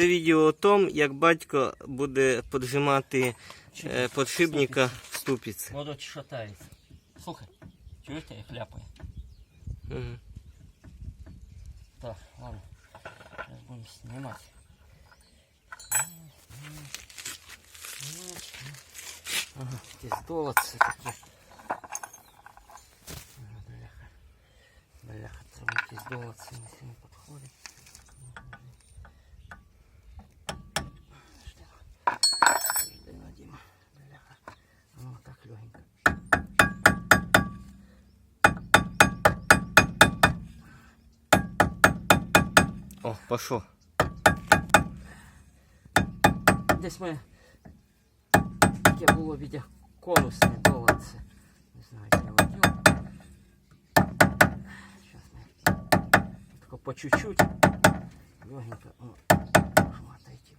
Це відео о том, як батько буде поджимати е, подшипника в ступиці. Воно шатається. Слухай, чуєте, як ляпає? Угу. Так, ладно. Сейчас будем снимать. Ага, пиздолоцы такие. Ага, Бляха. Бляха, треба пиздолоцы на сильно подходит. О, пішов. Десь ми таке було відео конусне долоце. Не знаю, я водю. Сейчас ми по чуть-чуть. Легенько. О, шматайте.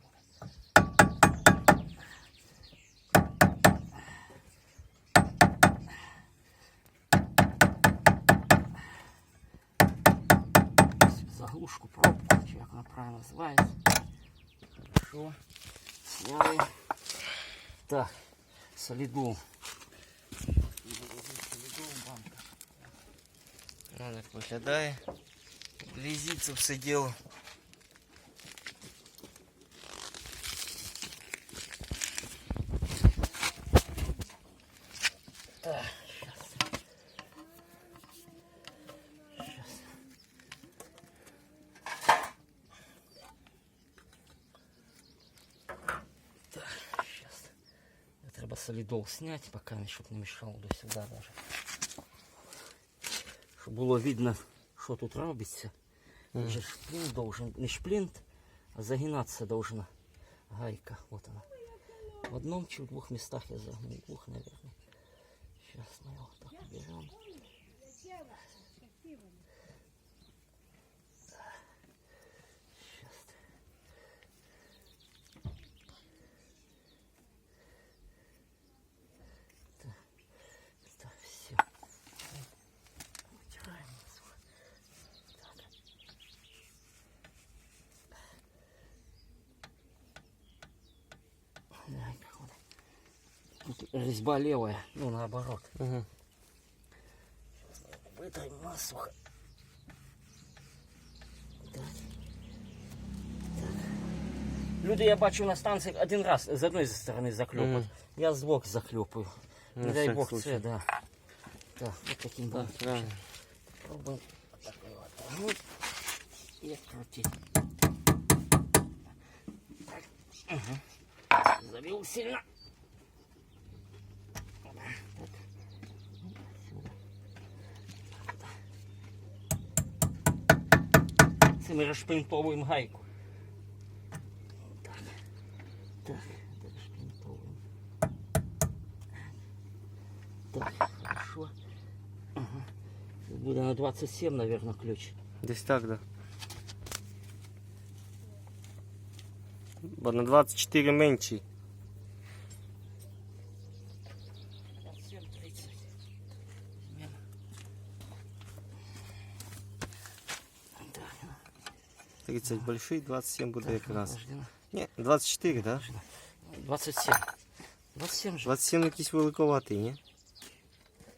Заглушку, пробку, чи як вона правильно називається. Хорошо. Сняли. Так, солиду. Вона так виглядає. Лізіться все діло. Треба солидол снять, пока щоб не мешал до сюда даже. Щоб було видно, що тут робиться. Мгм. Же шплинт должен, не шплинт, а загинаться должна гайка. Вот она. В одном чи в двух местах я загнул. В двух, наверное. Сейчас мы его так уберем. Ай, вот. Тут резьба левая, ну наоборот. Угу. Витрим насухо. Так. Так. Люди, я бачу на станції один раз з одної сторони закльопають. Мгм. Я з двох закльопаю. На Не дай всяк Бог случай. це, да. Так, от таким Так, боком. правильно. Пробуем так его отогнуть и открутить. Так. Угу. Завел сильно. Це ми розшпинтовуємо гайку. Так. Так. Так, хорошо. Ага. Буде на 27, наверное, ключ. Десь так, да. Бо на 24 менший. 27, 30. Примерно. Так, 30 больший, 27 буде так, якраз. подожди, ну, Ні, 24, да? 27. 27 же. 27 якийсь великоватий, ні?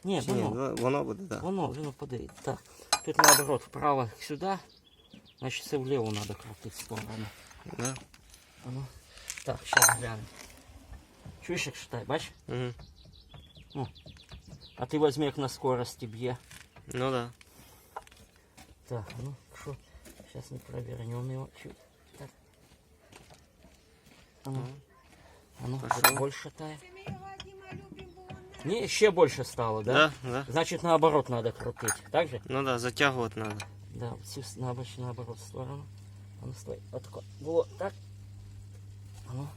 Ні, Чи ні? воно. Два- Воно буде, так. Да. Воно, воно подивись. Так. Тут наоборот, вправо сюди. Значить це вліво треба крутити в сторону. Да? Воно. Так, зараз глянемо. Чуєш, як шатай, бач? Угу. А ти візьми, як на скорості б'є. Ну да. Так, ну что, сейчас мы провернем его чуть. Так. А ну, а ну Пошел. вот больше тает. Не, еще больше стало, да? Да, да. Значит, наоборот надо крутить. Так же? Ну да, затягувати треба. Да, вот всю с- наоборот, наоборот сторону. А ну стой. Вот такое. Было так. А ну.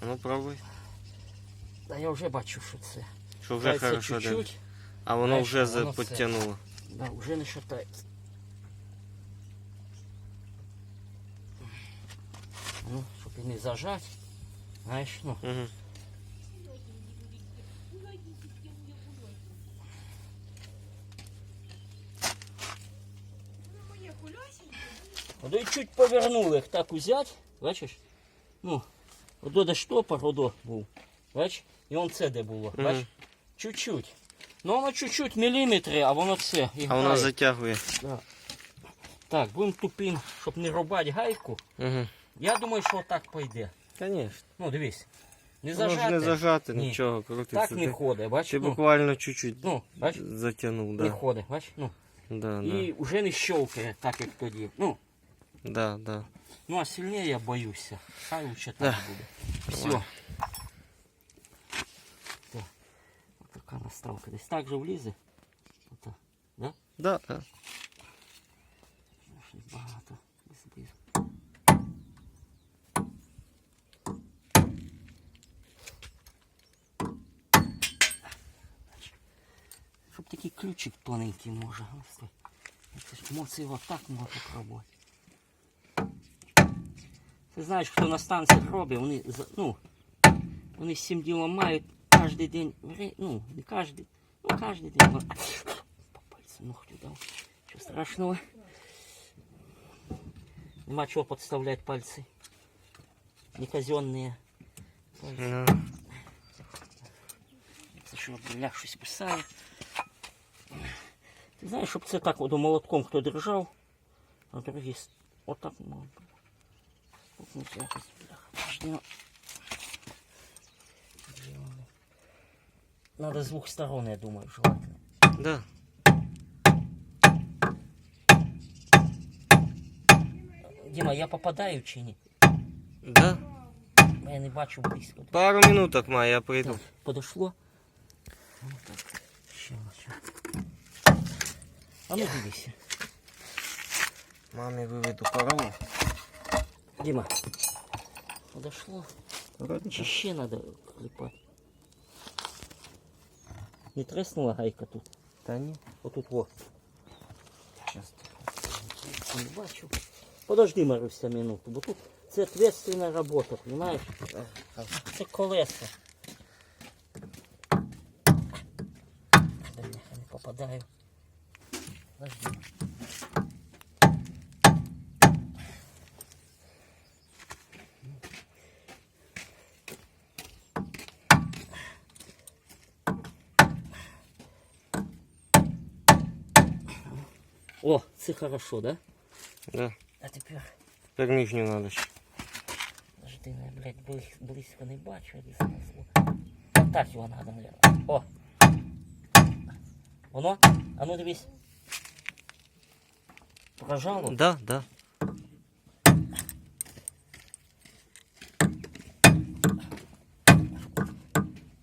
А Ну пробуй. Да я вже бачу, що це. Що вже Шатається хорошо чуть-чуть. дивись. А воно Знаєш, вже воно за- це- підтягнуло. Да, уже не шатается. Ну, щоб і не зажать. Знаєш, ну. Угу. От і чуть повернули, як так взяти, бачиш? Ну, от де штопор, одо був. Бачиш? І он це де було. Мгм. Бачиш? Чуть-чуть. Ну воно чуть-чуть міліметри, а воно це. І А воно грає. затягує. Да. Так, будемо тупим, щоб не рубати гайку. Угу. Я думаю, що так пойде. Звісно. Ну, дивись. Не Воно ж не зажати, Ні. нічого, крутиться. Так не Ти- ходить, бачиш? Ти Ну, буквально чуть-чуть ну, бач, затягнув, не ходить, бач? Ну, Да, і вже не щелкає, так як тоді. Ну, да, да, да. ну а сильніше я боюся. Хай лучше Да. так буде. Все. Так. Ось така наставка. Десь так же влізе. Отак. Да? Да, да. Щось багато. Щоб такий ключик тоненький може. Так. Це ж моци отак можна попробувати. Ти знаєш, хто на станціях робить, вони, за- ну, вони з цим ділом мають кожен день, вре- ну, не кожен, ну, кожен день. ну, По пальцю ногтю дав. Нічого страшного. Нема чого подставлять пальцы. Не казенные. Ну, Це що бля щось писає. Ти знаєш, щоб це так от молотком хто держав, а другий с- отак можна. Тут не якось, бляха, подожди, ну. Де воно? Надо з двох сторон, я думаю, желательно. да. Діма, я попадаю чи ні? Да. Бо Я не бачу близько. Пару минуток має, я прийду. Так, подошло. Ну, так. Ще на що. А ну дивися. Мамі виведу корову. Дима. Подошло. Вроде Чи ще треба клепати? Не треснула гайка тут. Та ні. Отут во. Щас. Не бачу. Подожди, Маруся, минуту, бо тут це ответственна робота, понимаешь? Це колеса. Бляха, не попадаю. Подожди. О, це хорошо, да? Да. А тепер Тепер нижню надо ще. Подожди, я, блядь, близько, близько не бачу, назву. Вот так його надо, наверное. О! Воно? А ну дивись. Прожало? Да, да.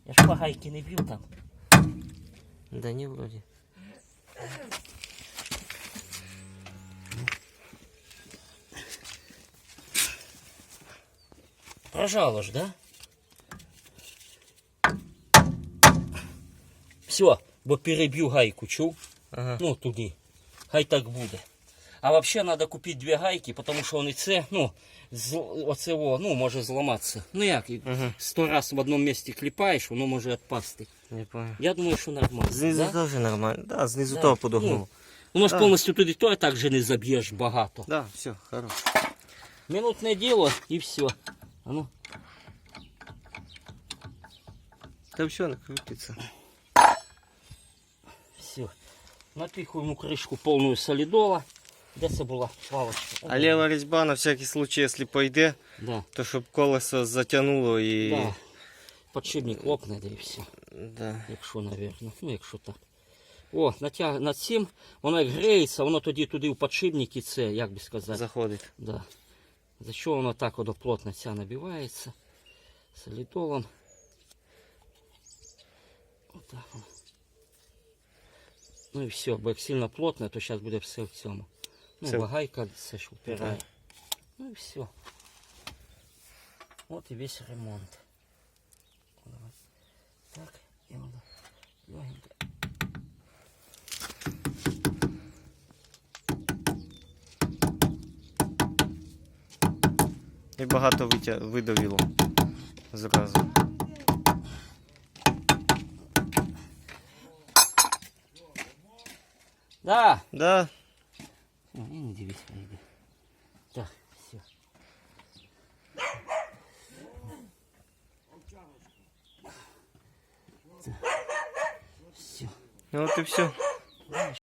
Я ж по гайки не б'ю там. Да не вроде. Прожало ж, да? Все, бо переб'ю гайку, чув? Ага. Ну, туди. Хай так буде. А взагалі треба купити дві гайки, тому що вони це, ну, з, оце, о, ну, може зламатися. Ну як, і Мгм. сто раз в одному місці кліпаєш, воно може відпасти. Не понял. Я думаю, що нормально. Знизу да? теж нормально. Да, знизу Да. того подогнув. Ну. Воно ж Да. повністю туди то так же не заб'єш багато. Да, все, хорош. Минутне діло і все. А ну, Та все, не крутиться. все. Напихуємо кришку повною солідола. Де це була палочка? А лева різьба на всякий случай, якщо пойде, Да, то щоб колесо затягнуло і. да. Подшипник лопне, да і все. Да. Якщо, навірно. Ну, якщо так. О, натяг... над цим, воно як греється, воно тоді туди в подшипник і це, як би сказати. Заходить. Да. За що воно так от плотно ця набивається солідолом. Отак. воно. Ну і все, бо як сильно плотно, то зараз буде все в цьому. Ну, Все. вагайка все ж впирає. Ну і все. От і весь ремонт. І багато витя... видавило зразу. Да. Да. Ой, не дивись, пойди. Так, все. Так. Все. Ну вот и все.